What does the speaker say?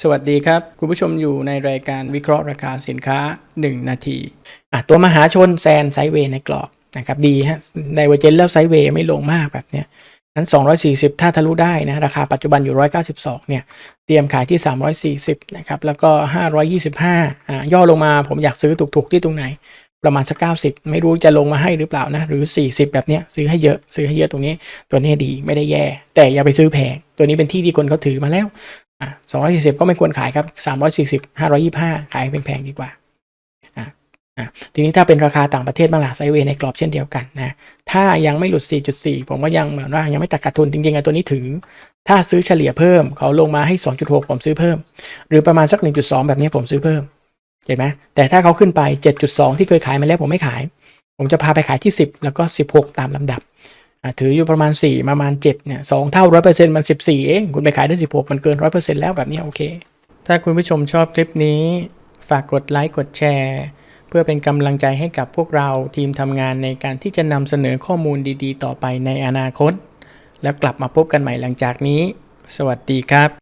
สวัสดีครับ คุณผู้ชมอยู่ในรายการวิเคราะห์ราคาสินค้า 1 นาทีอะตัวมหาชนแซนไซเวในกรอบนะครับดีฮะไดเวอร์เจนแล้วไซเวไม่ลงมากแบบเนี้ยนั้น 240 ถ้าทะลุได้นะ ราคาปัจจุบันอยู่ 192 เนี่ย เตรียมขายที่ 340 นะครับ แล้วก็ 525 อ่า ย่อลงมาผมอยากซื้อถูกๆที่ตรงไหน ประมาณสัก90 ไม่รู้จะลงมาให้หรือเปล่านะ หรือ 40 แบบเนี้ยซื้อให้เยอะซื้อให้เยอะตรงนี้ ตัวนี้ดีไม่ได้แย่ แต่อย่าไปซื้อแพงตัวนี้เป็นที่ที่คนเขาถือมาแล้วอะสองร้อยสี่สิบก็ไม่ควรขายครับสามร้อยสี่สิบห้าร้อยี่ห้าขายแพงๆดีกว่าอะอะทีนี้ถ้าเป็นราคาต่างประเทศบ้างล่ะไซเวในกรอบเช่นเดียวกันนะถ้ายังไม่หลุด 4.4 ผมว่ายังเหมือนว่ายังไม่ตัดขาดทุนจริงๆไอ้ตัวนี้ถือ ถ้าซื้อเฉลี่ยเพิ่มเขาลงมาให้ 2.6 ผมซื้อเพิ่ม หรือประมาณสัก 1.2 แบบนี้ผมซื้อเพิ่ม เห็นไหมแต่ถ้าเขาขึ้นไป 7.2 ที่เคยขายมาแล้วผมไม่ขาย ผมจะพาไปขายที่ 10 แล้วก็ 16 ตามลำดับ ถืออยู่ประมาณ 4 ประมาณ 7 เนี่ยสองเท่า 100%มัน 14 เอง คุณไปขายได้ 16 มันเกิน 100%แล้วแบบนี้โอเค ถ้าคุณผู้ชมชอบคลิปนี้ ฝากกดไลค์ กดแชร์ เพื่อเป็นกำลังใจให้กับพวกเราทีมทำงานในการที่จะนำเสนอข้อมูลดีๆ ต่อไปในอนาคต แล้วกลับมาพบกันใหม่หลังจากนี้ สวัสดีครับ